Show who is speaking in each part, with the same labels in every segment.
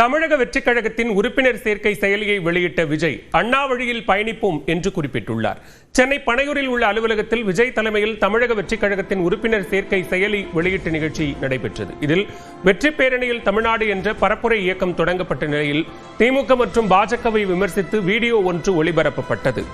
Speaker 1: தமிழக வெற்றிக் கழகத்தின் உறுப்பினர் சேர்க்கை செயலியை வெளியிட்ட விஜய் அண்ணா வழியில் பயணிப்போம் என்று குறிப்பிட்டுள்ளார். சென்னை பனையூரில் உள்ள அலுவலகத்தில் விஜய் தலைமையில் தமிழக வெற்றிக் கழகத்தின் உறுப்பினர் சேர்க்கை செயலி வெளியீட்டு நிகழ்ச்சி நடைபெற்றது. இதில் வெற்றி பேரணியில் தமிழ்நாடு என்ற பரப்புரை இயக்கம் தொடங்கப்பட்ட நிலையில் திமுக மற்றும் பாஜகவை விமர்சித்து வீடியோ ஒன்று ஒளிபரப்பப்பட்டது.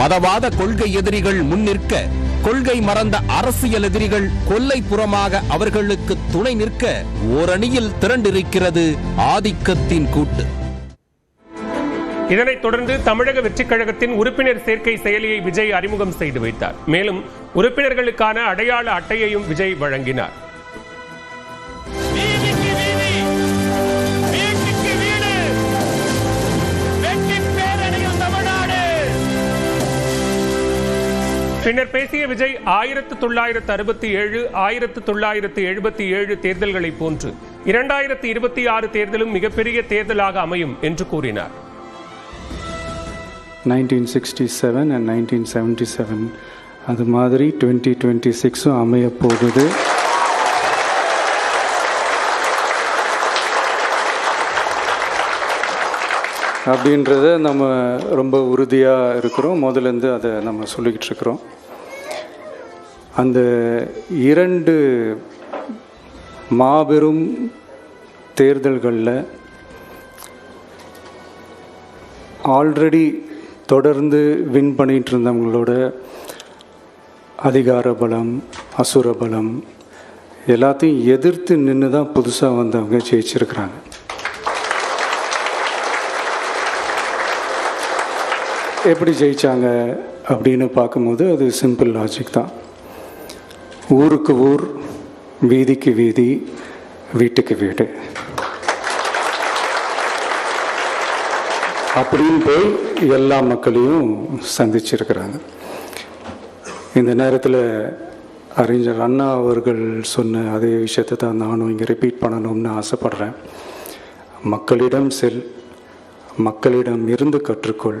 Speaker 2: மதவாத கொள்கை எதிரிகள் முன்னிற்க கொள்கை மறந்த அரசியல் எதிரிகள் கொல்லைப்புறமாக அவர்களுக்கு துணை நிற்க ஓரணியில் திரண்டிருக்கிறது ஆதிக்கத்தின் கூட்டு.
Speaker 1: இதனைத் தொடர்ந்து தமிழக வெற்றிக் கழகத்தின் உறுப்பினர் சேர்க்கை செயலியை விஜய் அறிமுகம் செய்து வைத்தார். மேலும் உறுப்பினர்களுக்கான அடையாள அட்டையையும் விஜய் வழங்கினார். பின்னர் பேசிய விஜய் ஆயிரத்து தொள்ளாயிரத்து அறுபத்தி ஏழு ஆயிரத்து தொள்ளாயிரத்து எழுபத்தி ஏழு தேர்தல்களைப் போன்று இரண்டாயிரத்து இருபத்தி ஆறு தேர்தலும் மிகப்பெரிய தேர்தலாக அமையும் என்று கூறினார்.
Speaker 3: 1967 அண்ட் நைன்டீன் அது மாதிரி டுவெண்ட்டி டுவெண்ட்டி சிக்ஸும் அமைய போகுது. அப்படின்றத நம்ம ரொம்ப உறுதியாக இருக்கிறோம். முதலேருந்து அதை நம்ம சொல்லிக்கிட்டு இருக்கிறோம். அந்த இரண்டு மாபெரும் தேர்தல்களில் ஆல்ரெடி தொடர்ந்து வின் பண்ணிகிட்டு இருந்தவங்களோட அதிகார பலம் அசுர பலம் எல்லாத்தையும் எதிர்த்து நின்று தான் புதுசாக வந்தவங்க ஜெயிச்சிருக்கிறாங்க. எப்படி ஜெயித்தாங்க அப்படின்னு பார்க்கும்போது அது சிம்பிள் லாஜிக் தான். ஊருக்கு ஊர் வீதிக்கு வீதி வீட்டுக்கு வீடு. அப்படின்னு போய் எல்லா மக்களையும் சந்திச்சிருக்கிறாங்க. இந்த நேரத்தில் அறிஞர் அண்ணா அவர்கள் சொன்ன அதே விஷயத்தை தான் நானும் இங்கே ரிப்பீட் பண்ணணும்னு ஆசைப்படுறேன். மக்களிடம் செல் மக்களிடம் இருந்து கற்றுக்கொள்.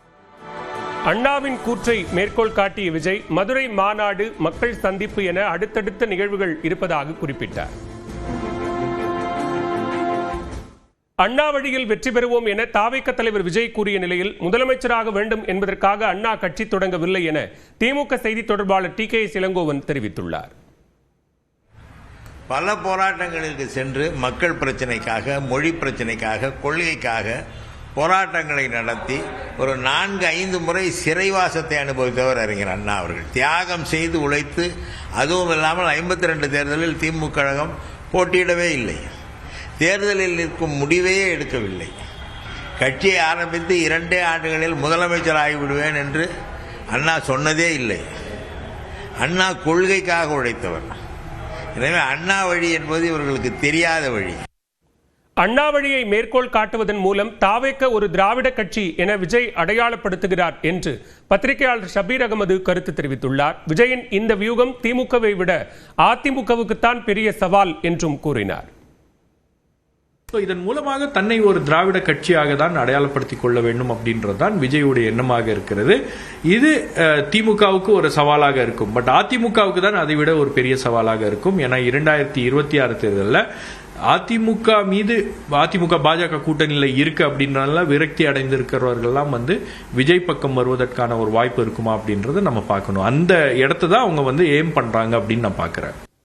Speaker 1: அண்ணாவின் கூற்றை மேற்கோள் காட்டிய விஜய் மதுரை மாநாடு மக்கள் சந்திப்பு என அடுத்தடுத்த நிகழ்வுகள் இருப்பதாக குறிப்பிட்டார். அண்ணா வழியில் வெற்றி பெறுவோம் என தாவைக்க தலைவர் விஜய் கூறிய நிலையில் முதலமைச்சராக வேண்டும் என்பதற்காக அண்ணா கட்சி தொடங்கவில்லை என திமுக செய்தி தொடர்பாளர் டி. கே. இளங்கோவன் தெரிவித்துள்ளார்.
Speaker 4: பல போராட்டங்களுக்கு சென்று மக்கள் பிரச்சனைக்காக மொழி பிரச்சனைக்காக கொள்கைக்காக போராட்டங்களை நடத்தி ஒரு நான்கு ஐந்து முறை சிறைவாசத்தை அனுபவித்தவர் அறிஞர் அண்ணா அவர்கள். தியாகம் செய்து உழைத்து அதுவும் இல்லாமல் ஐம்பத்தி ரெண்டு தேர்தலில் திமுக கழகம் போட்டியிடவே இல்லை. தேர்தலில் நிற்கும் முடிவையே எடுக்கவில்லை. கட்சியை ஆரம்பித்து இரண்டே ஆண்டுகளில் முதலமைச்சர் ஆகிவிடுவேன் என்று அண்ணா சொன்னதே இல்லை. அண்ணா கொள்கைக்காக உழைத்தவர். எனவே அண்ணா வழி என்பது இவர்களுக்கு தெரியாத வழி.
Speaker 1: அண்ணாவழியை மேற்கோள் காட்டுவதன் மூலம் தாவேக்க ஒரு திராவிட கட்சி என விஜய் அடையாளப்படுத்துகிறார் என்று பத்திரிகையாளர் ஷபீர் அகமது கருத்து தெரிவித்துள்ளார். விஜயின் இந்த வியூகம் திமுகவை விட அதிமுகவுக்குத்தான் பெரிய சவால் என்றும் கூறினார்.
Speaker 5: ஸோ இதன் மூலமாக தன்னை ஒரு திராவிட கட்சியாக தான் அடையாளப்படுத்திக் கொள்ள வேண்டும் அப்படின்றது தான் விஜயுடைய எண்ணமாக இருக்கிறது. இது திமுகவுக்கு ஒரு சவாலாக இருக்கும். பட் அதிமுகவுக்கு தான் அதை விட ஒரு பெரிய சவாலாக இருக்கும். ஏன்னா இரண்டாயிரத்தி இருபத்தி ஆறு தேர்தலில் அதிமுக மீது அதிமுக பாஜக கூட்டணியில் இருக்கு அப்படின்றனால விரக்தி அடைந்திருக்கிறவர்கள்லாம் வந்து விஜய் பக்கம் வருவதற்கான ஒரு வாய்ப்பு இருக்குமா அப்படின்றத நம்ம பார்க்கணும். அந்த இடத்த தான் அவங்க வந்து ஏம் பண்ணுறாங்க அப்படின்னு நான் பார்க்குறேன்.